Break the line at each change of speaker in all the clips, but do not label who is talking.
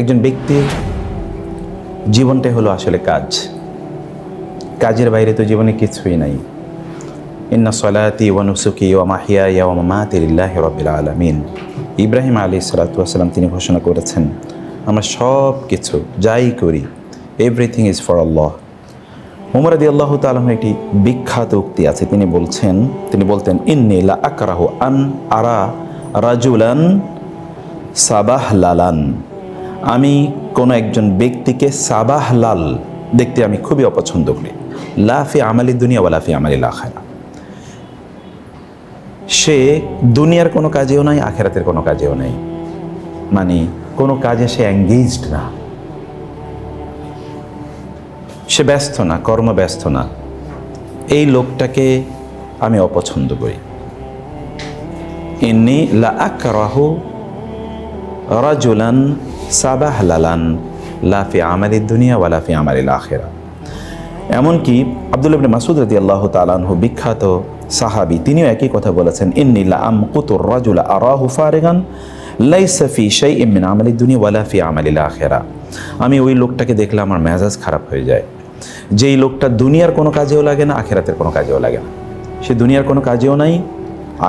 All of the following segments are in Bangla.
একজন ব্যক্তির জীবনটাই হলো আসলে কাজ। কাজের বাইরে তো জীবনে কিছুই নাই। ইন্না সলাতি ওয়া নুসুকি ওয়া মাহিয়া ওয়া মামাতি লিল্লাহি রাব্বিল আলামিন। ইব্রাহিম আলী সালাতাম তিনি ঘোষণা করেছেন, আমরা সব কিছু যাই করি এভরিথিং ইজ ফর আল্লাহ উমর আদি আল্লাহ তালন একটি বিখ্যাত উক্তি আছে। তিনি বলছেন, তিনি বলতেন, ইন্নি লা আকরাহু আন আরা রাজুলান সাবাহ লালান আমি কোনো একজন ব্যক্তিকে সাবাহ লাল দেখতে আমি খুবই অপছন্দ করি। লাফি আমালি দুনিয়া বা লাফি আমালি লাখারা সে দুনিয়ার কোনো কাজেও নাই, আখেরাতের কোনো কাজেও নেই। মানে কোনো কাজে সে এঙ্গেজড না। সে ব্যস্ত না কর্মব্যস্ত না। এই লোকটাকে আমি অপছন্দ করি। ইন্নি লা আকরাহু রাজুলান সাবাহ লালান লাফি আমালি দুনিয়া ওয়া লাফি আমালিল আখেরা। এমনকি আব্দুল ইবনে মাসুদ রাদি আল্লাহ তালানহু বিখ্যাত সাহাবি, তিনিও একই কথা বলেছেন ইন্নিল্লা আম কুতুর রাজুলা আরাহু ফারেগান, লাইসা ফি শাইইম মিন আমালি দুনিয়া ওয়ালা ফি আমালিল আখেরা। আমি ওই লোকটাকে দেখলে আমার মেজাজ খারাপ হয়ে যায়। যেই লোকটা দুনিয়ার কোনো কাজেও লাগে না, আখেরাতের কোনো কাজেও লাগে না। সে দুনিয়ার কোনো কাজেও নাই,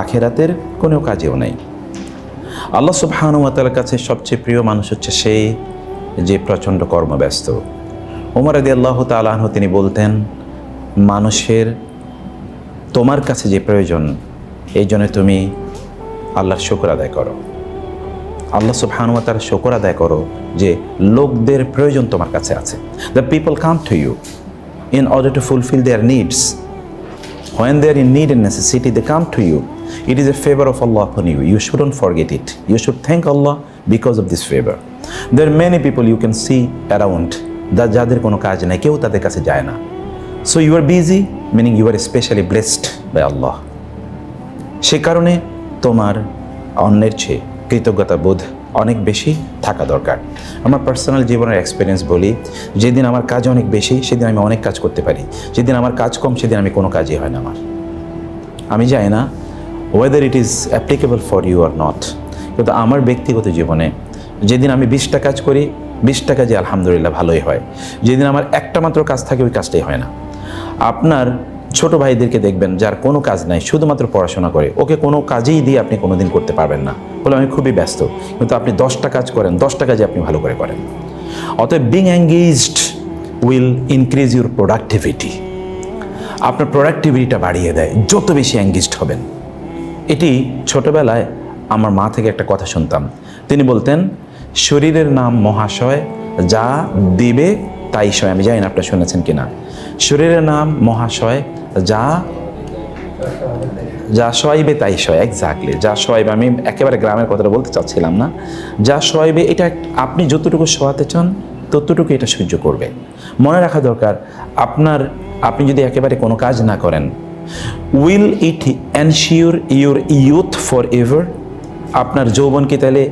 আখেরাতের কোনো কাজেও নাই। আল্লাহ সুবহানুমাতার কাছে সবচেয়ে প্রিয় মানুষ হচ্ছে সেই যে প্রচণ্ড কর্মব্যস্ত। ওমর আদি আল্লাহ তালাহ তিনি বলতেন মানুষের তোমার কাছে যে প্রয়োজন এই জন্য তুমি আল্লাহর শুকর আদায় করো। আল্লাহ সুবহানুমাতার শুকর আদায় করো যে লোকদের প্রয়োজন তোমার কাছে আছে। The people come to you in order to fulfill their needs they are in need and necessity, they come to you. It is a favor of Allah upon you. You shouldn't forget it. You should thank Allah because of this favor. There are many people you can see around that যাদের কোনো কাজ নাই, কেউ তাদের কাছে যায় না so you are busy meaning you are specially blessed by Allah সে কারণে তোমার অন্যের চেয়ে কৃতজ্ঞতা বোধ অনেক বেশি থাকা দরকার আমার পার্সোনাল জীবনের এক্সপিরিয়েন্স বলি, যেদিন আমার কাজ অনেক বেশি, সেদিন আমি অনেক কাজ করতে পারি যেদিন আমার কাজ কম, সেদিন আমি কোনো কাজই হয় না আমার আমি জানি না whether it is applicable for you or not কিন্তু আমার ব্যক্তিগত জীবনে, যেদিন আমি বিশটা কাজ করি, বিশটা কাজে আলহামদুলিল্লাহ ভালোই হয়। যেদিন আমার একটা মাত্র কাজ থাকে, ওই কাজটাই হয় না। আপনার ছোট ভাইদেরকে দেখবেন, যার কোনো কাজ নাই, শুধুমাত্র পড়াশোনা করে, ওকে কোনো কাজেই দিয়ে আপনি কোনোদিন করতে পারবেন না, বলে আমি খুবই ব্যস্ত। কিন্তু আপনি দশটা কাজ করেন, দশটা কাজে আপনি ভালো করে করেন। অতএব being engaged will increase your productivity আপনার প্রোডাক্টিভিটিটা বাড়িয়ে দেয়, যত বেশি এঙ্গেজড হবেন। এটি ছোটবেলায় আমার মা থেকে একটা কথা শুনতাম। তিনি বলতেন, শরীরের নাম মহাশয়, যা দিবে তাই সয়। আমি জানি না আপনারা শুনেছেন কিনা। শরীরের নাম মহাশয়, যা যা সয়বে তাই সয়। এক্স্যাক্টলি যা সয়বে, আমি একেবারে গ্রামের কথাটা বলতে চাচ্ছিলাম না। যা সয়বে, এটা আপনি যতটুকু সহাতে চান, ততটুকু এটা সহ্য করবে। মনে রাখা দরকার, আপনার, আপনি যদি একেবারে কোনো কাজ না করেন will it ensure your youth forever আপনার যৌবন কি তাহলে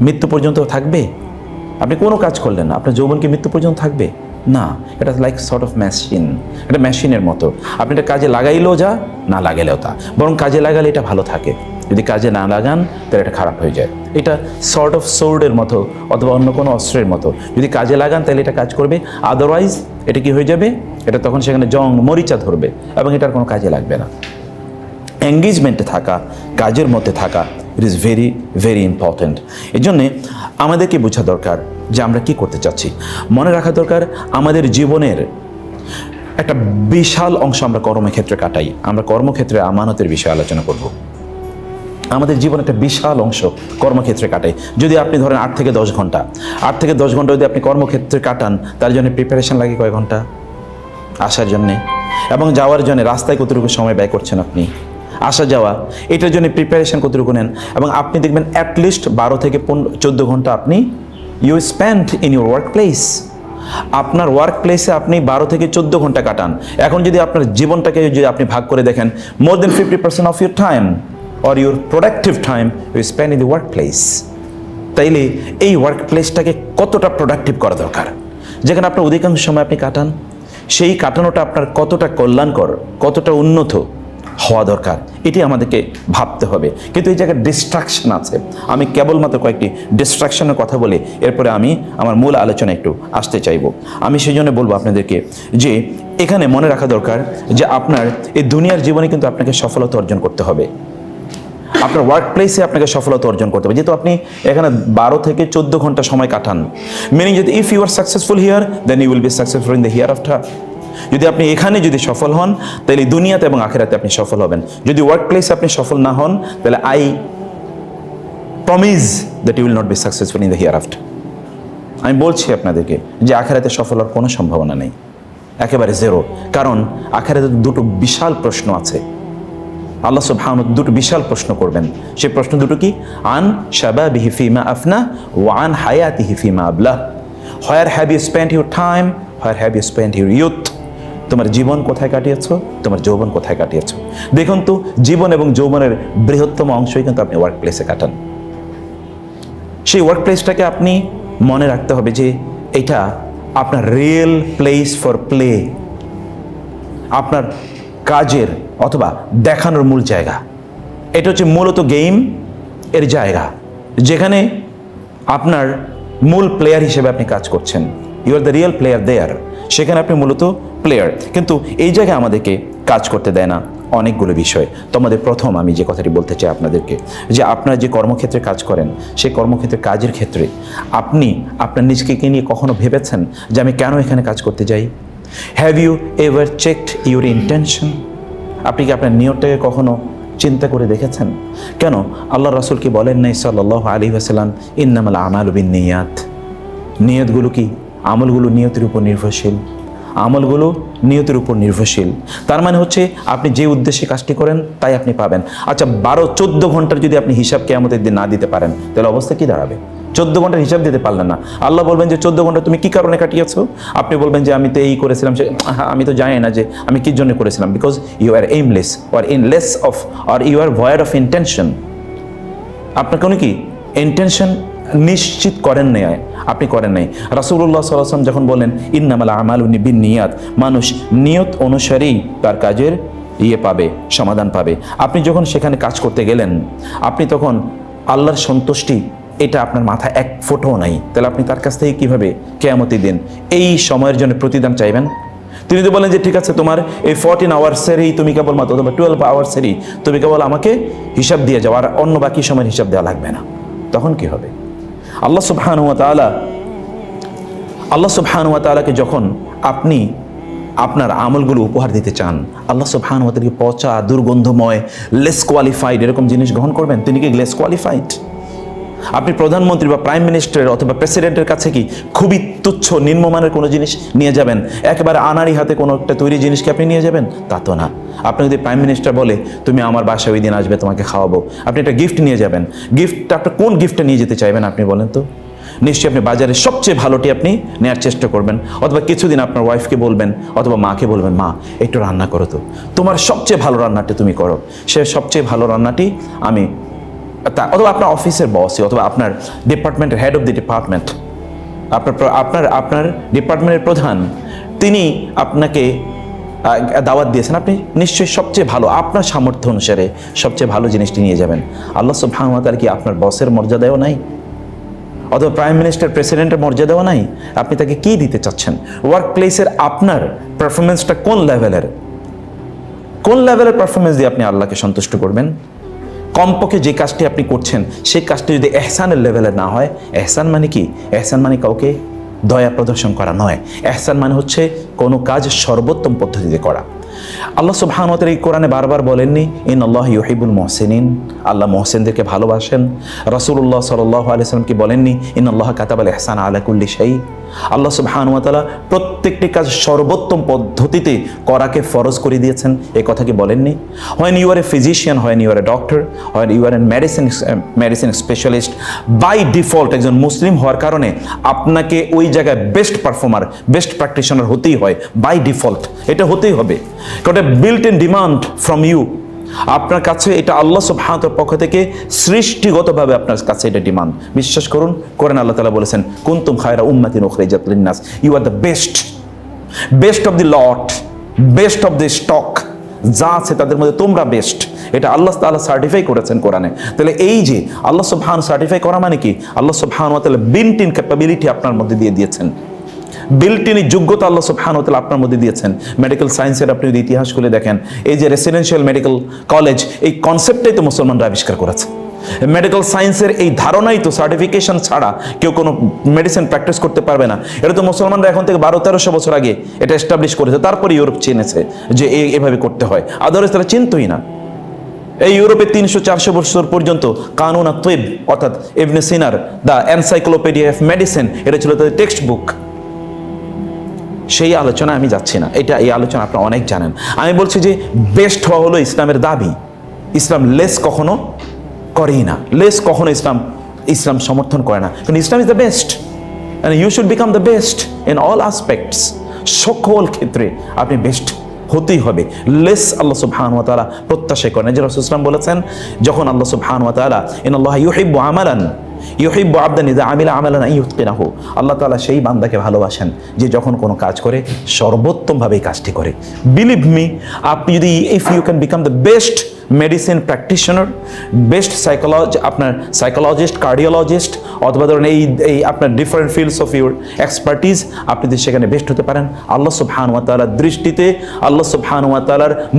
মৃত্যু পর্যন্ত থাকবে? আপনি কোনো কাজ করলেন না। আপনার যৌবন কি মৃত্যু পর্যন্ত থাকবে? না। এটা লাইক সর্ট অফ মেশিন এটা মেশিনের মতো। আপনি এটা কাজে লাগাইলেও যা, না লাগাইলেও তা। বরং কাজে লাগালে এটা ভালো থাকে। যদি কাজে না লাগান, তাহলে এটা খারাপ হয়ে যায়। এটা সর্ট অফ সোর্ডের মতো অথবা অন্য কোনো অস্ত্রের মতো। যদি কাজে লাগান, তাহলে এটা কাজ করবে। আদারওয়াইজ এটা কি হয়ে যাবে? এটা তখন সেখানে জং মরিচা ধরবে এবং এটার কোনো কাজে লাগবে না। এঙ্গেজমেন্টে থাকা, কাজের মধ্যে থাকা it is very very important এই জন্যে আমাদেরকে বোঝা দরকার যে আমরা কি করতে চাচ্ছি। মনে রাখা দরকার, আমাদের জীবনের একটা বিশাল অংশ আমরা কর্মক্ষেত্রে কাটাই। আমরা কর্মক্ষেত্রে আমানতের বিষয়ে আলোচনা করব। আমাদের জীবন একটা বিশাল অংশ কর্মক্ষেত্রে কাটে। যদি আপনি ধরেন আট থেকে দশ ঘণ্টা, আট থেকে দশ ঘণ্টা যদি আপনি কর্মক্ষেত্রে কাটান, তার জন্য প্রিপারেশন লাগে কয় ঘণ্টা? আসার জন্যে। এবং যাওয়ার জন্য রাস্তায় কতটুকু সময় ব্যয় করছেন আপনি? আসা যাওয়া, এটার জন্য প্রিপারেশন কতটুকু নেন? এবং আপনি দেখবেন অ্যাটলিস্ট বারো থেকে পনেরো চোদ্দ ঘণ্টা আপনি you spend in your work place আপনার ওয়ার্ক প্লেসে আপনি বারো থেকে চোদ্দ ঘণ্টা কাটান। এখন যদি আপনার জীবনটাকে যদি আপনি ভাগ করে দেখেন more than fifty percent of your time or your productive time you spend in the work place তাইলে এই ওয়ার্ক প্লেসটাকে কতটা প্রোডাক্টিভ করা দরকার? যেখানে আপনার অধিকাংশ সময় আপনি কাটান, সেই কাটানোটা আপনার কতটা কল্যাণকর, কতটা উন্নত হওয়া দরকার, এটি আমাদেরকে ভাবতে হবে। কিন্তু এই জায়গায় ডিস্ট্রাকশন আছে। আমি কেবলমাত্র কয়েকটি ডিস্ট্রাকশনের কথা বলে, এরপরে আমি আমার মূল আলোচনা একটু আসতে চাইব। আমি সেই জন্য বলব আপনাদেরকে যে, এখানে মনে রাখা দরকার যে আপনার এই দুনিয়ার জীবনে কিন্তু আপনাকে সফলতা অর্জন করতে হবে। আপনার ওয়ার্ক প্লেসে আপনাকে সফলতা অর্জন করতে হবে। যেহেতু আপনি এখানে বারো থেকে চোদ্দ ঘণ্টা সময় কাটান মিনিং যদি if you are successful here then you will be successful in the hereafter যদি আপনি এখানে যদি সফল হন, তাহলে দুনিয়াতে এবং আখেরাতে আপনি সফল হবেন। যদি ওয়ার্ক প্লেসে আপনি সফল না হন, তাহলে I promise that you will not be successful in the hereafter আমি বলছি আপনাদেরকে যে আখেরাতে সফল হওয়ার কোনো সম্ভাবনা নেই। একেবারে জেরো কারণ আখেরাতে দুটো বিশাল প্রশ্ন আছে। আল্লাহ সুবহান দুটো বিশাল প্রশ্ন করবেন। সেই প্রশ্ন দুটো কি? আন শাবা বিহিফিমা আফনা ও আন হায়াতি হিফিমা আবলা where have you spend your time where have you spend your youth তোমার জীবন কোথায় কাটিয়েছ? তোমার যৌবন কোথায় কাটিয়েছ? দেখুন তো, জীবন এবং যৌবনের বৃহত্তম অংশই কিন্তু আপনি ওয়ার্ক প্লেসে কাটান। সেই ওয়ার্ক প্লেসটাকে আপনি মনে রাখতে হবে যে, এটা আপনার রিয়েল প্লেস ফর প্লে আপনার কাজের অথবা দেখানোর মূল জায়গা। এটা হচ্ছে মূলত গেম এর জায়গা, যেখানে আপনার মূল প্লেয়ার হিসেবে আপনি কাজ করছেন। You are the real player there সেখানে আপনি মূলত প্লেয়ার কিন্তু এই জায়গায় আমাদেরকে কাজ করতে দেয় না অনেকগুলো বিষয়। তোমাদের প্রথম আমি যে কথাটি বলতে চাই আপনাদেরকে, যে আপনারা যে কর্মক্ষেত্রে কাজ করেন, সেই কর্মক্ষেত্রে, কাজের ক্ষেত্রে আপনি আপনার নিজকে নিয়ে কখনো ভেবেছেন যে আমি কেন এখানে কাজ করতে যাই? Have you ever checked your intention আপনি কি আপনার নিয়তটাকে কখনো চিন্তা করে দেখেছেন? কেন? আল্লাহ রাসুল কি বলেন নাই সাল্লাহ আলী আসাল্লাম ইন্নামাল আমাল বিন নিয়াত নিয়তগুলো কি? আমলগুলো নিয়তের উপর নির্ভরশীল। আমলগুলো নিয়তের উপর নির্ভরশীল। তার মানে হচ্ছে আপনি যে উদ্দেশ্যে কাজটি করেন, তাই আপনি পাবেন। আচ্ছা বারো চোদ্দ ঘণ্টার যদি আপনি হিসাব কেয়ামতের দিন না দিতে পারেন, তাহলে অবস্থা কি দাঁড়াবে? চোদ্দ ঘণ্টার হিসাব দিতে পারলেন না। আল্লাহ বলবেন যে, চোদ্দ ঘণ্টা তুমি কি কারণে কাটিয়েছো? আপনি বলবেন যে, আমি তো এই করেছিলাম। সে আমি তো জানি না যে, আমি কি জন্য করেছিলাম। Because you are aimless or in less of or you are void of intention আপনার কোনো কি? ইন্টেনশন নিশ্চিত করেন নাই, আপনি করেন নাই। রাসুল্লাহ সাল্লাম যখন বলেন ইন্নামাল আমাল বিন নিয়াত মানুষ নিয়ত অনুসারেই তার কাজের ইয়ে পাবে, সমাধান পাবে। আপনি যখন সেখানে কাজ করতে গেলেন, আপনি তখন আল্লাহর সন্তুষ্টি এটা আপনার মাথায় এক ফোটাও নাই। তাহলে আপনি তার কাছ থেকে কীভাবে কেয়ামতি দিন এই সময়ের জন্য প্রতিদান চাইবেন? তিনি তো বলেন যে, ঠিক আছে, তোমার এই ফোরটিন আওয়ার্সেরই তুমি কেবল মাত্র অথবা টুয়েলভ আওয়ার্সেরই তুমি কেবল আমাকে হিসাব দিয়ে যাও, আর অন্য বাকি সময়ের হিসাব দেওয়া লাগবে না। তখন কি হবে? আল্লাহ সুবহানুয়া তাআলা, আল্লাহ সুবহানুয়া তাআলাকে যখন আপনি আপনার আমলগুলো উপহার দিতে চান, আল্লাহ সুবহানুয়া তাআলাকে পচা, দুর্গন্ধময় লেস কোয়ালিফাইড এরকম জিনিস গ্রহণ করবেন? তিনি কি লেস কোয়ালিফাইড আপনি প্রধানমন্ত্রী বা প্রাইম মিনিস্টার অথবা প্রেসিডেন্টের কাছে কি খুবই তুচ্ছ, নিম্নমানের কোনো জিনিস নিয়ে যাবেন? একেবারে আনারি হাতে কোনো একটা তৈরি জিনিসকে আপনি নিয়ে যাবেন? তা তো না। আপনি যদি প্রাইম মিনিস্টার বলে, তুমি আমার বাসায় ওই দিন আসবে, তোমাকে খাওয়াবো। আপনি একটা গিফট নিয়ে যাবেন। গিফটটা আপনার কোন গিফটটা নিয়ে যেতে চাইবেন আপনি বলেন তো? নিশ্চয়ই আপনি বাজারে সবচেয়ে ভালোটি আপনি নেওয়ার চেষ্টা করবেন। অথবা কিছুদিন আপনার ওয়াইফকে বলবেন, অথবা মাকে বলবেন, মা, একটু রান্না করো তো। তোমার সবচেয়ে ভালো রান্নাটি তুমি করো। সে সবচেয়ে ভালো রান্নাটি আমি তা, অথবা আপনার অফিসের বসে অথবা আপনার ডিপার্টমেন্টের হেড অফ দি ডিপার্টমেন্ট আপনার আপনার আপনার ডিপার্টমেন্টের প্রধান, তিনি আপনাকে দাওয়াত দিয়েছেন। আপনি নিশ্চয়ই সবচেয়ে ভালো, আপনার সামর্থ্য অনুসারে সবচেয়ে ভালো জিনিসটি নিয়ে যাবেন। আল্লাহ সুবহানাহু কি আপনার বসের মর্যাদাও নাই? অথবা প্রাইম মিনিস্টার প্রেসিডেন্টের মর্যাদাও নাই? আপনি তাকে কি দিতে চাচ্ছেন? ওয়ার্ক প্লেসের আপনার পারফরমেন্সটা কোন লেভেলের কোন লেভেলের পারফরমেন্স দিয়ে আপনি আল্লাহকে সন্তুষ্ট করবেন? কমপক্ষে যে কাজটি আপনি করছেন, সেই কাজটি যদি এহসানের লেভেলে না হয়, এহসান মানে কি? এহসান মানে কাউকে দয়া প্রদর্শন করা নয়। এহসান মানে হচ্ছে কোনো কাজ সর্বোত্তম পদ্ধতিতে করা। আল্লাহ সুবহানতের এই কোরআনে বারবার বলেননি ইন আল্লাহ ইউহিবুল মহসিনিন। আল্লাহ মহসেনদেরকে ভালোবাসেন। রাসূলুল্লাহ সাল্লাহ আলিয়াল্লাম কি বলেননি? ইন আল্লাহ কাতাবাল এহসান আলাকুল্লি শাই আল্লাহ সুবহানুয়াতালা প্রত্যেকটি কাজ সর্বোত্তম পদ্ধতিতে করাকে ফরজ করে দিয়েছেন। এই কথা কি বলেননি? When you are a physician when you are a doctor when you are an medicine medicine specialist by default একজন মুসলিম হওয়ার কারণে আপনাকে ওই জায়গায় বেস্ট পারফর্মার বেস্ট প্র্যাকটিশনার হতেই হয় বাই ডিফল্ট এটা হতেই হবে। কারণ built in demand from you আপনার কাছে এটা আল্লাহ সুবহানাহুর পক্ষ থেকে সৃষ্টিগতভাবে আপনার কাছে এটা ডিমান্ড বিশ্বাস করুন করেন আল্লাহ তাআলা বলেছেন, কুনতুম খায়রা উম্মাতিন উখরিজাত লিন্নাস। You are the best best of the lot best of the stock যা আছে তাদের মধ্যে তোমরা বেস্ট এটা আল্লাহ তাআলা সার্টিফাই করেছেন কোরআনে। তাহলে এই যে আল্লাহ সুবহান সার্টিফাই করা মানে কি? আল্লাহ সুবহান তাআলা বিল্ট ইন ক্যাপাবিলিটি আপনার মধ্যে দিয়ে দিয়েছেন। বিল্ট ইন যোগ্যতা আল্লাহ সুবহান তাআলা আপনার মধ্যে দিয়েছেন। মেডিকেল সায়েন্সের আপনি যদি ইতিহাস খুলে দেখেন, এই যে রেসিডেন্সিয়াল মেডিকেল কলেজ এই কনসেপ্টটাই তো মুসলমানরা আবিষ্কার করেছে। মেডিকেল সায়েন্সের এই ধারণাই তো সার্টিফিকেশন ছাড়া কেউ কোনো মেডিসিন প্র্যাকটিস করতে পারবে না। এটা তো মুসলমানরা এখন থেকে বারো, তেরোশো বছর আগে এটা এস্টাবলিশ করেছে। তারপরে ইউরোপ চিনেছে যে এভাবে করতে হয়। আদারওয়াইজ তারা চিনতই না। এই ইউরোপে তিনশো, চারশো বছর পর্যন্ত কানুন আর তৈব, অর্থাৎ ইবনে সিনার দ্য এনসাইক্লোপিডিয়া অফ মেডিসিন এটা ছিল তাদের টেক্সট বুক সেই আলোচনা আমি যাচ্ছি না। এটা এই আলোচনা আপনারা অনেক জানেন। আমি বলছি যে বেস্ট হওয়া হলো ইসলামের দাবি। ইসলাম লেস কখনো করেই না। লেস কখনো ইসলাম ইসলাম সমর্থন করে না। কারণ Islam is the best and you should become the best in all aspects সকল ক্ষেত্রে আপনি বেস্ট হতেই হবে। লেস আল্লাহ সুবহান ওয়া তাআলা প্রত্যাশা করেন। যে রাসূল ইসলাম বলেছেন, যখন আল্লাহ সুবহান ওয়া তাআলা ইন আল্লাহ ইউহিব্বু আমালান ইউহিব্বু আবদান ইদা আমিলা আমালান হো আল্লাহ তাআলা সেই বান্দাকে ভালোবাসেন যে যখন কোনো কাজ করে সর্বোত্তমভাবে এই কাজটি করে। বিলিভ মি আপনি যদি if you can become the best medicine practitioner best psychology আপনার সাইকোলজিস্ট কার্ডিওলজিস্ট অথবা ধরুন এই এই আপনার different fields of your expertise আপনি যদি সেখানে বেস্ট হতে পারেন, আল্লাহ সুবহান ওয়া দৃষ্টিতে, আল্লাহ সুবহান ওয়া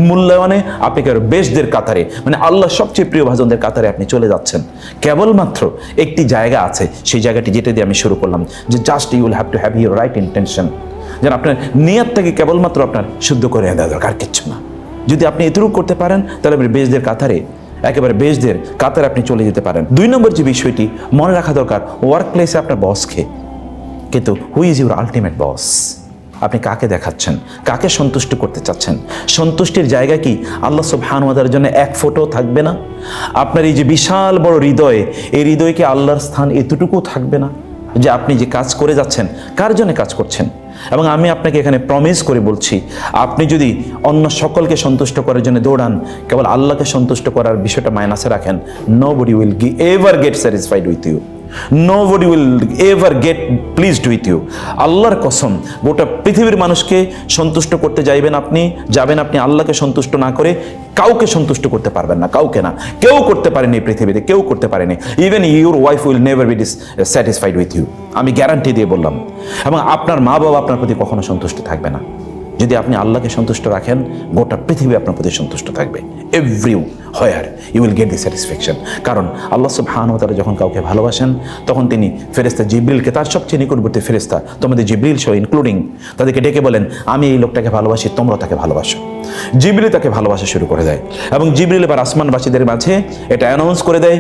মূল্যায়নে আপনি কেউ বেস্টদের কাতারে মানে আল্লাহ সবচেয়ে প্রিয় ভাজনদের কাতারে আপনি চলে যাচ্ছেন। কেবলমাত্র একটি জায়গা আছে, সেই জায়গাটি যেটা দিয়ে আমি শুরু করলাম, যে just you will have to have your right intention যেন আপনার নিয়তটাকে কেবলমাত্র আপনার শুদ্ধ করে দেওয়া দরকার কিচ্ছু না। যদি আপনি এতটুকু করতে পারেন, তাহলে আপনি বেজদের কাতারে একেবারে বেজদের কাতারে আপনি চলে যেতে পারেন। দুই নম্বর যে বিষয়টি, মনে রাখা দরকার ওয়ার্ক প্লেসে আপনার বসকে কিন্তু who is your ultimate boss আপনি কাকে দেখাচ্ছেন? কাকে সন্তুষ্ট করতে চাচ্ছেন? সন্তুষ্টির জায়গা কি? আল্লাহ সুবহানুয়াদার জন্য এক ফোটো থাকবে না? আপনার এই যে বিশাল বড় হৃদয়ে, এই হৃদয়কে আল্লাহর স্থান এতটুকু থাকবে না যে আপনি যে কাজ করে যাচ্ছেন, কার জন্য কাজ করছেন? এবং আমি আপনাকে এখানে প্রমিস করে বলছি, আপনি যদি অন্য সকলকে সন্তুষ্ট করার জন্য দৌড়ান, কেবল আল্লাহকে সন্তুষ্ট করার বিষয়টা মাইনাসে রাখেন nobody will gi ever get satisfied with you nobody will ever get pleased with you আল্লাহর কসম, গোটা পৃথিবীর মানুষকে সন্তুষ্ট করতে যাইবেন আপনি, যাবেন আপনি আল্লাহকে সন্তুষ্ট না করে কাউকে সন্তুষ্ট করতে পারবেন না, কাউকে না। কেউ করতে পারেনি পৃথিবীতে, কেউ করতে পারেনি। Even your wife will never be dissatisfied with you আমি গ্যারান্টি দিয়ে বললাম। এবং আপনার মা বাবা আপনার প্রতি কখনো সন্তুষ্ট থাকবে না। যদি আপনি আল্লাহকে সন্তুষ্ট রাখেন, গোটা পৃথিবী আপনার প্রতি সন্তুষ্ট থাকবে। Everywhere you will get the satisfaction কারণ আল্লাহ সুবহান তারা যখন কাউকে ভালোবাসেন, তখন তিনি ফেরেস্তা জিব্রিলকে, তার সবচেয়ে নিকটবর্তী ফেরেস্তা তোমাদের জিব্রিল সহ ইনক্লুডিং তাদেরকে ডেকে বলেন, আমি এই লোকটাকে ভালোবাসি, তোমরা তাকে ভালোবাসো। জিব্রিল তাকে ভালোবাসা শুরু করে দেয় এবং জিব্রিল এবার আসমানবাসীদের মাঝে এটা অ্যানাউন্স করে দেয়,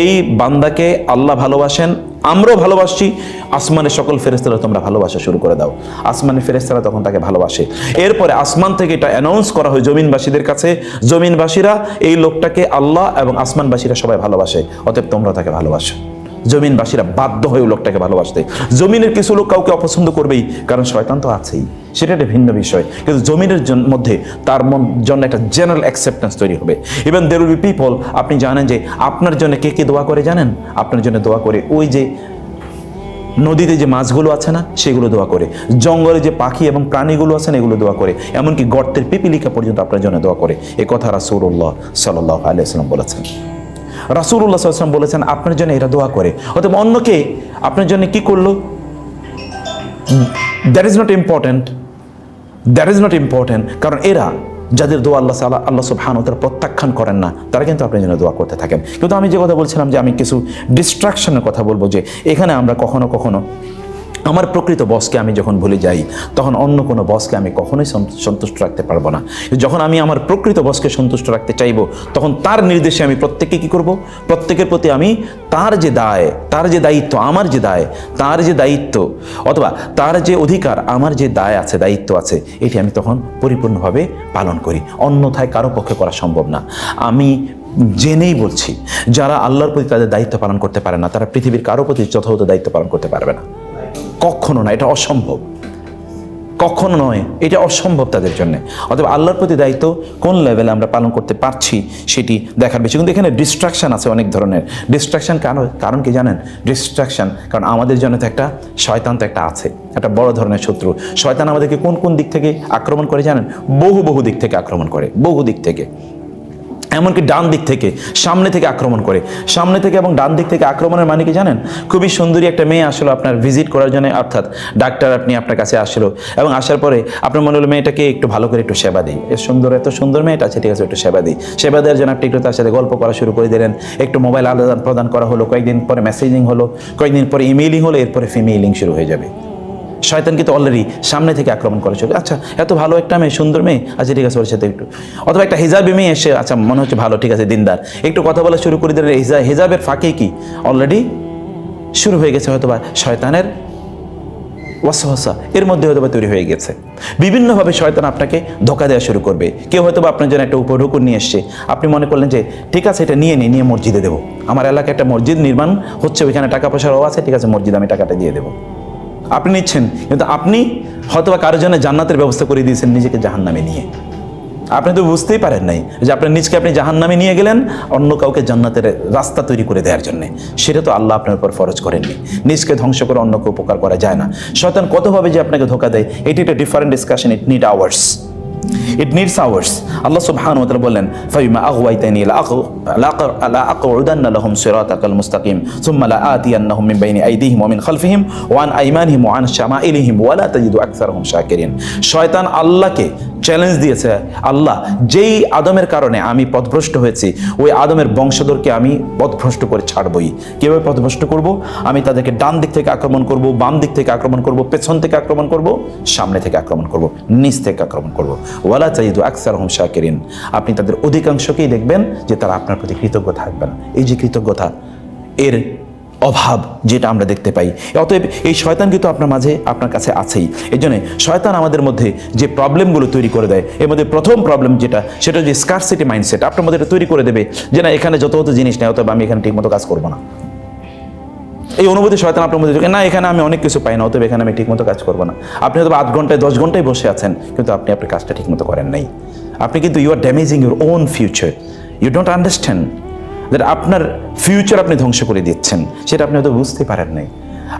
এই বান্দাকে আল্লাহ ভালোবাসেন, আমরাও ভালোবাসছি। আসমানের সকল ফেরেস্তারা তোমরা ভালোবাসা শুরু করে দাও। আসমানের ফেরেস্তারা তখন তাকে ভালোবাসে। এরপরে আসমান থেকে এটা অ্যানাউন্স করা হয় জমিনবাসীদের কাছে। জমিনবাসীরা এই লোকটাকে আল্লাহ এবং আসমানবাসীরা সবাই ভালোবাসে, অতএব তোমরা তাকে ভালোবাসো। জমিনবাসীরা বাধ্য হয়ে ওই লোকটাকে ভালোবাসতে। জমিনের কিছু লোক কাউকে অপছন্দ করবেই, কারণ শয়তান তো আছেই। সেটা একটা ভিন্ন বিষয়। কিন্তু জমিনের মধ্যে তার মন জন্য একটা জেনারেল অ্যাকসেপ্টেন্স তৈরি হবে। Even there will be people আপনি জানেন যে আপনার জন্য কে কে দোয়া করে জানেন? আপনার জন্য দোয়া করে ওই যে নদীতে যে মাছগুলো আছে না, সেগুলো দোয়া করে। জঙ্গলে যে পাখি এবং প্রাণীগুলো আছে না, এগুলো দোয়া করে। এমনকি গর্তের পিপিলিকা পর্যন্ত আপনার জন্য দোয়া করে। এ কথা রাসুল্লাহ সাল্লাহ আলিয়াল্লাম বলেছেন। রাসুল্লাহ সাল্লাম বলেছেন, আপনার জন্য এরা দোয়া করে। অথবা অন্যকে আপনার জন্য কি করল? That is not important that is not important কারণ এরা যাদের দোয়া আল্লাহ সাল্লাহ আল্লাহ সব সুবহান তারা প্রত্যাখ্যান করেন না, তারা কিন্তু আপনার জন্য দোয়া করতে থাকেন। কিন্তু আমি যে কথা বলছিলাম যে আমি কিছু ডিস্ট্রাকশনের কথা বলব যে এখানে আমরা কখনো কখনো আমার প্রকৃত বসকে আমি যখন ভুলে যাই, তখন অন্য কোনো বসকে আমি কখনোই সন্তুষ্ট রাখতে পারব না। যখন আমি আমার প্রকৃত বসকে সন্তুষ্ট রাখতে চাইব, তখন তার নির্দেশে আমি প্রত্যেককে কী করব? প্রত্যেকের প্রতি আমি তার যে দায়, তার যে দায়িত্ব, আমার যে দায়, তার যে দায়িত্ব, অথবা তার যে অধিকার, আমার যে দায় আছে, দায়িত্ব আছে, এটি আমি তখন পরিপূর্ণভাবে পালন করি। অন্যথায় কারও পক্ষে করা সম্ভব না। আমি জেনেই বলছি, যারা আল্লাহর প্রতি তাদের দায়িত্ব পালন করতে পারে না, তারা পৃথিবীর কারও প্রতি যথাযথ দায়িত্ব পালন করতে পারবে না। কখনো না, এটা অসম্ভব। কখনো নয়, এটা অসম্ভব তাদের জন্য। অথবা আল্লাহর প্রতি দায়িত্ব কোন লেভেলে আমরা পালন করতে পারছি সেটি দেখার বিষয় কিন্তু এখানে ডিস্ট্রাকশন আছে অনেক ধরনের। ডিস্ট্রাকশন কারণ কারণ কি জানেন? ডিস্ট্রাকশন কারণ আমাদের জন্য তো একটা, শয়তান তো একটা আছে, একটা বড় ধরনের শত্রু। শয়তান আমাদেরকে কোন কোন দিক থেকে আক্রমণ করে জানেন? বহু বহু দিক থেকে আক্রমণ করে, বহু দিক থেকে। এমনকি ডান দিক থেকে, সামনে থেকে আক্রমণ করে। সামনে থেকে এবং ডান দিক থেকে আক্রমণের মানে কি জানেন? খুবই সুন্দরী একটা মেয়ে আসলো আপনার ভিজিট করার জন্য, অর্থাৎ ডাক্তার আপনি আপনার কাছে আসলো। এবং আসার পরে আপনার মনে হলো, মেয়েটাকে একটু ভালো করে একটু সেবা দিই। এর সুন্দর, এত সুন্দর মেয়েটা আছে, ঠিক আছে, একটু সেবা দিই। সেবা দেওয়ার জন্য আপনি একটু তার সাথে গল্প করা শুরু করে দিলেন। একটু মোবাইল আদান প্রদান করা হলো, কয়েকদিন পরে মেসেজিং হলো, কয়েকদিন পরে ইমেইলিং হলো, এরপরে ফিমেইলিং শুরু হয়ে যাবে। শয়তান কিন্তু অলরেডি সামনে থেকে আক্রমণ করে চলে আচ্ছা এত ভালো একটা মেয়ে, সুন্দর মেয়ে? আচ্ছা ঠিক আছে, ওর সাথে একটু। অথবা একটা হিজাবি মেয়ে এসে আচ্ছা মনে হচ্ছে ভালো, ঠিক আছে, দিনদার। একটু কথা বলা শুরু করে দিলে হিজা হিজাবের ফাঁকে কি? অলরেডি শুরু হয়ে গেছে হয়তো বা শয়তানের ওয়াসওয়াসা। এর মধ্যে হয়তো তৈরি হয়ে গেছে। বিভিন্নভাবে শয়তান আপনাকে ধোকা দেওয়া শুরু করবে। কেউ হয়তো আপনার জন্য একটা উপঢৌকন নিয়ে এসছে। আপনি মনে করলেন যে, ঠিক আছে, এটা নিয়ে নিই নিয়ে মসজিদে দেবো। আমার এলাকায় একটা মসজিদ নির্মাণ হচ্ছে, ওইখানে টাকা পয়সার অভাব আছে, ঠিক আছে, মসজিদ আমি টাকাটা দিয়ে দেবো। আপনি নিচ্ছেন, কিন্তু আপনি হয়তো বা কারোর জন্য জান্নাতের ব্যবস্থা করে দিয়েছেন নিজেকে জাহান নামে নিয়ে। আপনি তো বুঝতেই পারেন নাই যে আপনার নিজকে আপনি জাহান নামে নিয়ে গেলেন অন্য কাউকে জান্নাতের রাস্তা তৈরি করে দেওয়ার জন্য। সেটা তো আল্লাহ আপনার উপর ফরজ করেননি। নিজকে ধ্বংস করে অন্যকে উপকার করা যায় না। শয়তান কতভাবে যে আপনাকে ধোকা দেয়, এটি একটা different discussion it need hours it needs hours Allah সুবহানাহু ওয়া তাআলা বললেন ফাইমা আগওয়াইতানি লা আকউদান্না লাহুম সিরাতাকাল মুস্তাকিম সুম্মা লা আতিয়ান্নাহুম মিন বাইনি আইদিহিম ওয়া মিন খালফিহিম ওয়া আন আইমানিহিম ওয়া আন শামাইলিহিম ওয়া লা তাজিদু আকসারহুম শাকিরিন শয়তান আল্লাহকে চ্যালেঞ্জ দিয়েছে আল্লাহ, যেই আদমের কারণে আমি পথভ্রষ্ট হয়েছি, ওই আদমের বংশধরকে আমি পথভ্রষ্ট করে ছাড়বই। কীভাবে পথভ্রষ্ট করব? আমি তাদেরকে ডান দিক থেকে আক্রমণ করব, বাম দিক থেকে আক্রমণ করব, পেছন থেকে আক্রমণ করব, সামনে থেকে আক্রমণ করব, নিচ থেকে আক্রমণ করব। ওয়ালা চাইদু আকসার হোম শাকিরিন। আপনি তাদের অধিকাংশকেই দেখবেন যে তারা আপনার প্রতি কৃতজ্ঞ থাকবে না। এই যে কৃতজ্ঞতা, এর অভাব যেটা আমরা দেখতে পাই। অতএব এই শয়তান কিন্তু আপনার মাঝে আপনার কাছে আছেই। এই জন্য শয়তান আমাদের মধ্যে যে প্রবলেমগুলো তৈরি করে দেয়, এর মধ্যে প্রথম প্রবলেম যেটা, সেটা যে স্কারসিটি মাইন্ডসেট আপনার মধ্যে এটা তৈরি করে দেবে যে না, এখানে যত যত জিনিস নেই, অতএব আমি এখানে ঠিকমতো কাজ করব না। এই অনুভূতি শয়তান আপনার মধ্যে না, এখানে আমি অনেক কিছু পাই না, অতএব এখানে আমি ঠিকমতো কাজ করব না। আপনি হয়তো আধ ঘন্টায়, দশ ঘন্টায় বসে আছেন, কিন্তু আপনি আপনার কাজটা ঠিকমতো করেন নাই। আপনি কিন্তু you are damaging your own future you don't understand that আপনার ফিউচার আপনি ধ্বংস করে দিচ্ছেন সেটা আপনি হয়তো বুঝতে পারেন নাই।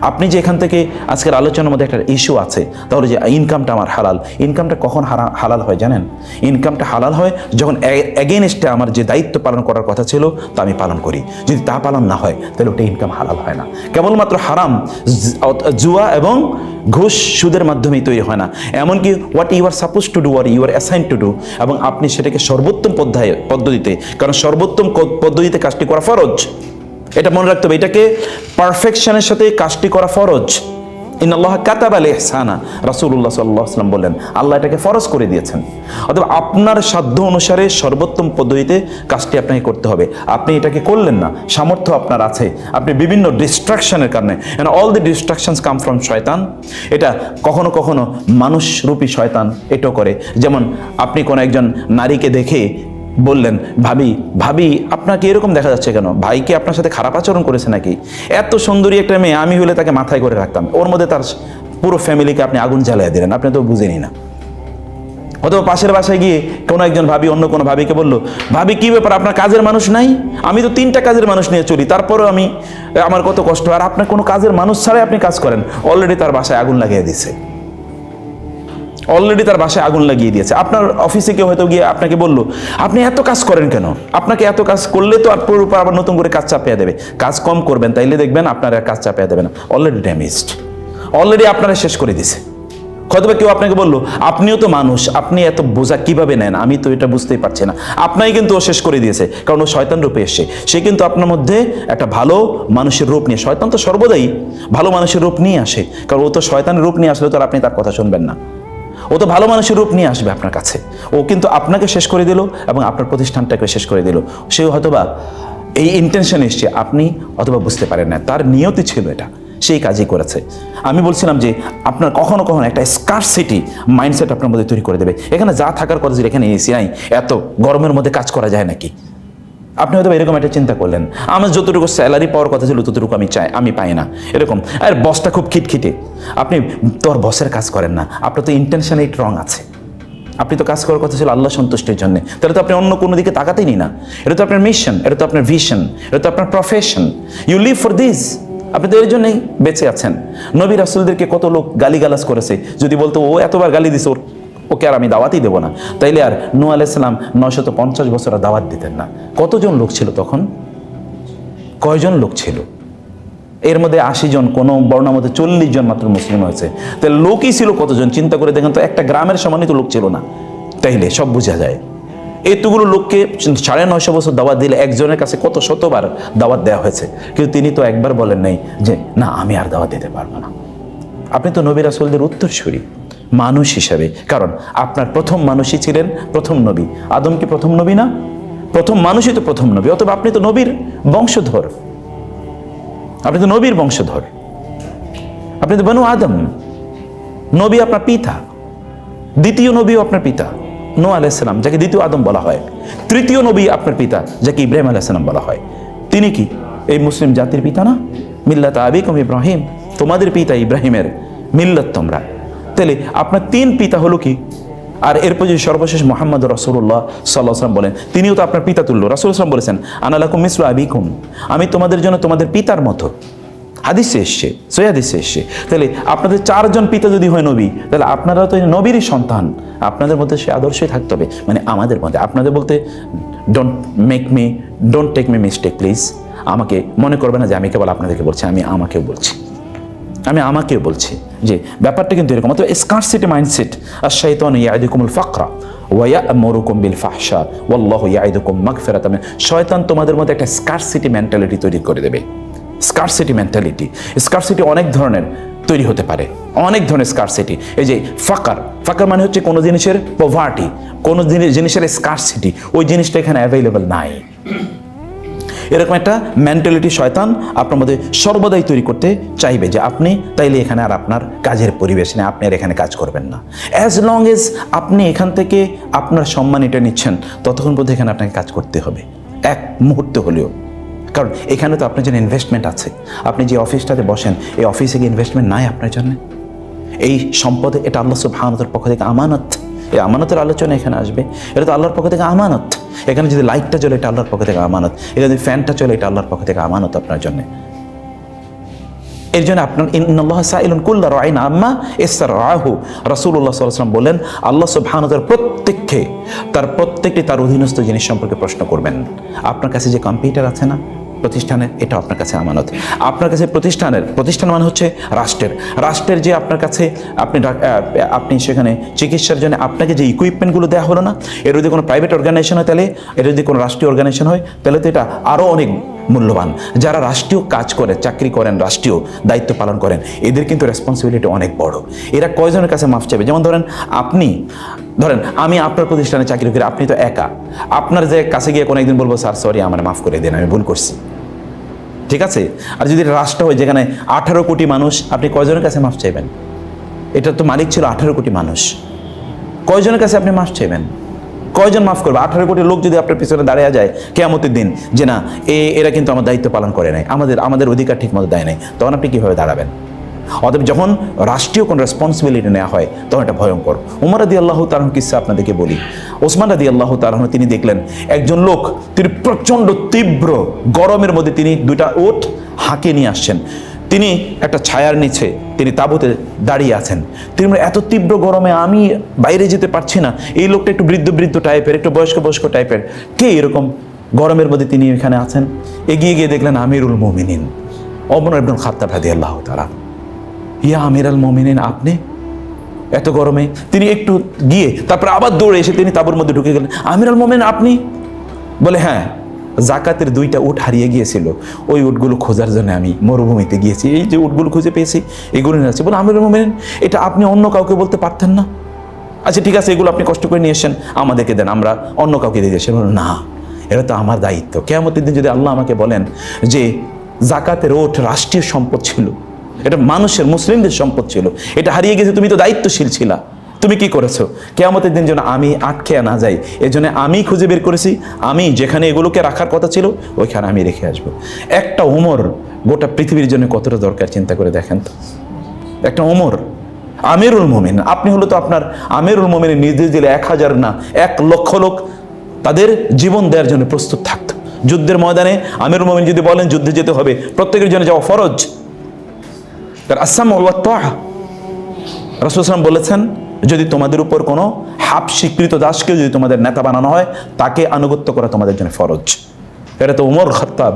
আপনি যে এখান থেকে আজকের আলোচনার মধ্যে একটা ইস্যু আছে, তাহলে যে ইনকামটা আমার হালাল ইনকামটা কখন হালাল হয় জানেন? ইনকামটা হালাল হয় যখন এগেনস্টে আমার যে দায়িত্ব পালন করার কথা ছিল, তা আমি পালন করি। যদি তা পালন না হয়, তাহলে ওটা ইনকাম হালাল হয় না। কেবলমাত্র হারাম জুয়া এবং ঘুষ সুদের মাধ্যমেই তৈরি হয় না। এমনকি what you are suppose to do or you are assign to do এবং আপনি সেটাকে সর্বোত্তম পদ্ধায় পদ্ধতিতে, কারণ সর্বোত্তম পদ্ধতিতে কাজটি করা ফরজ। এটা মনে রাখতে হবে, এটাকে পারফেকশনের সাথে কাজটি করা ফরজ। ইন আল্লাহ কাতাব আল সাল্লাল্লাহু আলাইহি ওয়াসাল্লাম বললেন, আল্লাহ এটাকে ফরজ করে দিয়েছেন। অথবা আপনার সাধ্য অনুসারে সর্বোত্তম পদ্ধতিতে কাজটি আপনাকে করতে হবে। আপনি এটাকে করলেন না, সামর্থ্য আপনার আছে। আপনি বিভিন্ন ডিস্ট্রাকশনের কারণে all the distractions come from শয়তান। এটা কখনো কখনো মানুষরূপী শয়তান এটাও করে। যেমন আপনি কোনো একজন নারীকে দেখে বললেন, ভাবি ভাবি, আপনাকে এরকম দেখা যাচ্ছে কেন? ভাইকে আপনার সাথে খারাপ আচরণ করেছে নাকি? এত সুন্দরী একটা মেয়ে, আমি হলে তাকে মাথায় করে রাখতাম। ওর মধ্যে তার পুরো ফ্যামিলিকে আপনি আগুন জ্বালিয়ে দিলেন, আপনি তো বুঝেনি না। অথবা পাশের বাসায় গিয়ে কোনো একজন ভাবি, অন্য কোনো ভাবিকে বলল, ভাবি, কি ব্যাপার? আপনার কাজের মানুষ নাই? আমি তো তিনটা কাজের মানুষ নিয়ে চলি, তারপরেও আমি, আমার কত কষ্ট, আর আপনার কোনো কাজের মানুষ ছাড়াই আপনি কাজ করেন। অলরেডি তার বাসায় আগুন লাগিয়ে দিছে। অলরেডি তার বাসায় আগুন লাগিয়ে দিয়েছে। আপনার অফিসে কেউ হয়তো গিয়ে আপনাকে বলল, আপনি এত কাজ করেন কেন? আপনাকে এত কাজ করলে তো আর পুরো উপর আবার নতুন করে কাজ চাপিয়ে দেবে। কাজ কম করবেন, তাইলে দেখবেন আপনার আর কাজ চাপিয়ে দেবে না। অলরেডি ড্যামেজড অলরেডি আপনারা শেষ করে দিছে হয়তোবা কেউ আপনাকে বলল, আপনিও তো মানুষ, আপনি এত বোঝা কীভাবে নেন? আমি তো এটা বুঝতেই পারছি না। আপনাই কিন্তু ও শেষ করে দিয়েছে, কারণ ও শয়তান রূপে এসছে। সে কিন্তু আপনার মধ্যে একটা ভালো মানুষের রূপ নিয়ে, শয়তান তো সর্বদাই ভালো মানুষের রূপ নিয়ে আসে, কারণ ও তো শয়তানের রূপ নিয়ে আসলে তো আপনি তার কথা শুনবেন না। ও তো ভালো মানুষের রূপ নিয়ে আসবে আপনার কাছে। ও কিন্তু আপনাকে শেষ করে দিল এবং আপনার প্রতিষ্ঠানটাকে শেষ করে দিল। সেও হয়তোবা এই ইন্টেনশন এসছে, আপনি অথবা বুঝতে পারেন না, তার নিয়তি ছিল এটা, সেই কাজই করেছে। আমি বলছিলাম যে আপনার কখনো কখনো একটা স্কারসিটি মাইন্ডসেট আপনার মধ্যে তৈরি করে দেবে। এখানে যা থাকার কথা এখানে এসি নাই, এত গরমের মধ্যে কাজ করা যায় নাকি? আপনি হয়তো এরকম একটা চিন্তা করলেন, আমার যতটুকু স্যালারি পাওয়ার কথা ছিল ততটুকু আমি চাই, আমি পাই না। এরকম, আর বসটা খুব খিটখিটে। আপনি, তোর বসের কাজ করেন না, আপনার তো ইন্টেনশন এইট রং আছে। আপনি তো কাজ করার কথা ছিল আল্লাহ সন্তুষ্টির জন্য। তাহলে তো আপনি অন্য কোনো দিকে তাকাতেই নি না। এটা তো আপনার মিশন এটা তো আপনার ভিশন এটা তো আপনার profession you live for this আপনি তো এর জন্যই বেঁচে আছেন। নবী রাসুলদেরকে কত লোক গালিগালাজ করেছে, যদি বলতো, ও এতবার গালি দিছে ওর ওকে আর আমি দাওয়াতই দেবো না। তাইলে আর নু আলাইসালাম নয়শত পঞ্চাশ বছর দাওয়াত দিতেন না। কতজন লোক ছিল তখন? কয়জন লোক ছিল? এর মধ্যে আশি জন, কোনো বর্ণার মধ্যে চল্লিশ জন মাত্র মুসলিম হয়েছে। তাহলে লোকই ছিল কতজন? চিন্তা করে দেখেন তো, একটা গ্রামের সমানই তো লোক ছিল না। তাইলে সব বোঝা যায়। এতগুলো লোককে সাড়ে নয়শো বছর দাওয়াত দিলে একজনের কাছে কত শতবার দাওয়াত দেওয়া হয়েছে। কিন্তু তিনি তো একবার বলেন নাই যে, না, আমি আর দাওয়াত দিতে পারব না। আপনি তো নবী রাসুলদের উত্তরসূরি। মানুষ হিসাবে। কারণ আপনার প্রথম মানুষই ছিলেন প্রথম নবী। আদম কি প্রথম নবী না? প্রথম মানুষই তো প্রথম নবী অথবা আপনি তো নবীর বংশধর। আপনি তো নবীর বংশধর। আপনি তো বনু আদম। নবী আপনার পিতা। দ্বিতীয় নবীও আপনার পিতা। নো আলাইসালাম যাকে দ্বিতীয় আদম বলা হয়। তৃতীয় নবী আপনার পিতা, যাকে ইব্রাহিম আলাইসালাম বলা হয়। তিনি কি? এই মুসলিম জাতির পিতা না? মিল্লাত আবিকম ইব্রাহিম। তোমাদের পিতা ইব্রাহিমের। মিল্লত তোমরা। তাহলে আপনার তিন পিতা হলো কি? আর এরপর যে সর্বশেষ মোহাম্মদ রসুল্লাহ সাল্লাহ বলেন, তিনিও তো আপনার পিতা তুল্য। রাসুল আসলাম বলেছেন আনালাকুম মিসরু আবিকুম। আমি তোমাদের জন্য তোমাদের পিতার মতো। হাদিসে এসছে সৈয়াদিসে এসছে। তাহলে আপনাদের চারজন পিতা যদি হয় নবী, তাহলে আপনারা তো নবীরই সন্তান। আপনাদের মধ্যে সে আদর্শই থাকতে হবে মানে আমাদের মধ্যে। আপনাদের বলতে don't make me don't take me mistake please আমাকে মনে করবে না যে আমি কেবল আপনাদেরকে বলছি, আমি আমাকেও বলছি। আমি আমাকেও বলছি যে ব্যাপারটা কিন্তু এরকম। অথবা স্কার্সিটি মাইন্ডসেট আর শৈতান ইয়াদিকুমুল ফাকরা ওয়া আমরুকুম বিল ফাহশা, ওয়াল্লাহু ইয়াইদুকুম মাগফিরাত শয়তান তোমাদের মধ্যে একটা স্কার্সিটি মেন্টালিটি তৈরি করে দেবে। স্কার্সিটি মেন্টালিটি স্কার্সিটি অনেক ধরনের তৈরি হতে পারে। অনেক ধরনের স্কার্সিটি এই যে ফাকার ফাকার মানে হচ্ছে কোনো জিনিসের পভার্টি কোনো জিনিস জিনিসের স্কার্সিটি ওই জিনিসটা এখানে অ্যাভেলেবল নাই। এরকম একটা মেন্টালিটি শয়তান আপনার মধ্যে সর্বদাই তৈরি করতে চাইবে যে আপনি তাইলে এখানে আর আপনার কাজের পরিবেশ নেই, আপনি আর এখানে কাজ করবেন না। অ্যাজ লং এজ আপনি এখান থেকে আপনার সম্মান এটা নিচ্ছেন, ততক্ষণ পর্যন্ত এখানে আপনাকে কাজ করতে হবে। এক মুহূর্ত হলেও। কারণ এখানে তো আপনার জন্য ইনভেস্টমেন্ট আছে। আপনি যে অফিসটাতে বসেন, এই অফিসে কি ইনভেস্টমেন্ট নাই আপনার জন্য। এই সম্পদে এটা আল্লাহ সুবহানতের পক্ষ থেকে আমানত। এই আমানতের আলোচনা এখানে আসবে। এটা তো আল্লাহর পক্ষ থেকে আমানত। এখানে যদি লাইটটা চলে এটা আল্লাহর পক্ষ থেকে আমানত। এখানে যদি ফ্যানটা চলে এটা আল্লাহর পক্ষ থেকে আমানত আপনার জন্য। এর জন্য আপনার ইন্নআল্লাহ সাইলুন কুল্লা রাইন আম্মা এসার রাহু আলাইহি ওয়াসাল্লাম বলেন, আল্লাহ সুবহানাহু প্রত্যেককে, তার প্রত্যেকটি তার অধীনস্থ জিনিস সম্পর্কে প্রশ্ন করবেন। আপনার কাছে যে কম্পিউটার আছে না প্রতিষ্ঠানের এটা আপনার কাছে আমানত। আপনার কাছে প্রতিষ্ঠানের, প্রতিষ্ঠান মানে হচ্ছে রাষ্ট্রের। রাষ্ট্রের যে আপনার কাছে আপনি আপনি সেখানে চিকিৎসার জন্য আপনাকে যে ইকুইপমেন্টগুলো দেওয়া হলো না, এর যদি কোনো প্রাইভেট অর্গানাইজেশন হয় তাহলে, এর যদি কোনো রাষ্ট্রীয় অর্গানাইজেশন হয়, তাহলে তো এটা আরও অনেক মূল্যবান। যারা রাষ্ট্রীয় কাজ করে, চাকরি করেন, রাষ্ট্রীয় দায়িত্ব পালন করেন, এদের কিন্তু রেসপন্সিবিলিটি অনেক বড়। এরা কয়জনের কাছে মাফ চাইবে? যেমন ধরেন আপনি, ধরেন আমি আপনার প্রতিষ্ঠানে চাকরি করি, আপনি তো একা। আপনার যে কাছে গিয়ে কোনো একদিন বলব, স্যার সরি আমার মাফ করে দেন, আমি ভুল করছি। ঠিক আছে? আর যদি রাষ্ট্র হয় যেখানে আঠারো কোটি মানুষ, আপনি কয়জনের কাছে মাফ চাইবেন? এটা তো মালিক ছিল আঠারো কোটি মানুষ। কয়জনের কাছে আপনি মাফ চাইবেন? কয়জন মাফ করবে? আঠারো কোটি লোক যদি আপনার পিছনে দাঁড়িয়ে যায়, কেয়ামতের দিন, যে না, এ, এরা কিন্তু আমার দায়িত্ব পালন করে নাই। আমাদের আমাদের অধিকার ঠিক মতো দেয় নাই। তখন আপনি কীভাবে দাঁড়াবেন? অতএব যখন রাষ্ট্রীয় কোনো রেসপন্সিবিলিটি নেওয়া হয়, তখন এটা ভয়ঙ্কর। উমর রাদি আল্লাহ তারহ কিসা আপনাদেরকে বলি। ওসমান রাদি আল্লাহ তারহ তিনি দেখলেন, একজন লোক, তিনি প্রচণ্ড তীব্র গরমের মধ্যে তিনি দুইটা ওট হাঁকে নিয়ে আসছেন। তিনি একটা ছায়ার নিচে, তিনি তাঁবুতে দাঁড়িয়ে আছেন। তিনি এত তীব্র গরমে আমি বাইরে যেতে পারছি না। এই লোকটা একটু বৃদ্ধ বৃদ্ধ টাইপের একটু বয়স্ক বয়স্ক টাইপের কে এরকম গরমের মধ্যে তিনি এখানে আছেন? এগিয়ে গিয়ে দেখলেন, আমিরুল মোমিনিন। অমর খাত্তাব রাদি আল্লাহ তারা ইয়া আমির আল মোমিনিন, আপনি? এত গরমে। তিনি একটু গিয়ে, তারপর আবার দৌড়ে এসে তিনি তাবুর মধ্যে ঢুকে গেলেন। আমির আল মোমেন আপনি? বলে হ্যাঁ জাকাতের দুইটা উট হারিয়ে গিয়েছিল। ওই উটগুলো খোঁজার জন্য আমি মরুভূমিতে গিয়েছি। এই যে উটগুলো খুঁজে পেয়েছি, এগুলো নিয়ে আসছি বলে আমির মোমেন এটা আপনি অন্য কাউকে বলতে পারতেন না? আচ্ছা ঠিক আছে, এগুলো আপনি কষ্ট করে নিয়ে এসেন আমাদেরকে দেন, আমরা অন্য কাউকে দিয়ে বলুন না, এটা তো আমার দায়িত্ব। কেমতের দিন যদি আল্লাহ আমাকে বলেন যে জাকাতের ওট রাষ্ট্রীয় সম্পদ ছিল এটা মানুষের, মুসলিমদের সম্পদ ছিল। এটা হারিয়ে গেছে, তুমি তো দায়িত্বশীল ছিলা। তুমি কি করেছ? কেয়ামতের দিন যেন আমি আটকে না যাই। এই জন্য আমি খুঁজে বের করেছি, আমি যেখানে এগুলোকে রাখার কথা ছিল, ওইখানে আমি রেখে আসব। একটা উমর গোটা পৃথিবীর জন্য কতটা দরকার, চিন্তা করে দেখেন তো। একটা ওমর আমিরুল মোমিন, আপনি হলো তো আপনার আমিরুল মোমিনের নির্দেশ দিলে এক হাজার না, এক লক্ষ লোক তাদের জীবন দেওয়ার জন্য প্রস্তুত থাকতো। যুদ্ধের ময়দানে আমিরুল মোমিন যদি বলেন, যুদ্ধে যেতে হবে, প্রত্যেকের জন্য যাওয়া ফরজ। তার আসাম রসুলাম বলেছেন, যদি তোমাদের উপর কোনো হাফ স্বীকৃত দাসকে যদি তোমাদের নেতা বানানো হয়, তাকে আনুগত্য করা তোমাদের জন্য ফরজ। এটা তো উমর খত্তাব,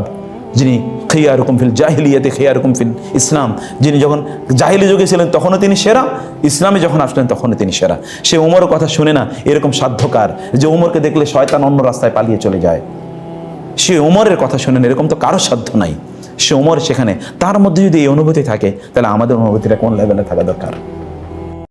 যিনি খেয়া রকম ফিল জাহিলিয়াতে খেয়া রকম ফিল ইসলাম, যিনি যখন জাহিলি যুগে ছিলেন তখনও তিনি সেরা, ইসলামে যখন আসলেন তখনও তিনি সেরা। সে উমরের কথা শুনে না, এরকম সাধ্যকার যে উমরকে দেখলে শয়তান অন্য রাস্তায় পালিয়ে চলে যায়। সে উমরের কথা শোনেন এরকম তো কারও সাধ্য নাই। সে ওমর সেখানে, তার মধ্যে যদি এই অনুভূতি থাকে, তাহলে আমাদের অনুভূতিটা কোন লেভেলে থাকা দরকার?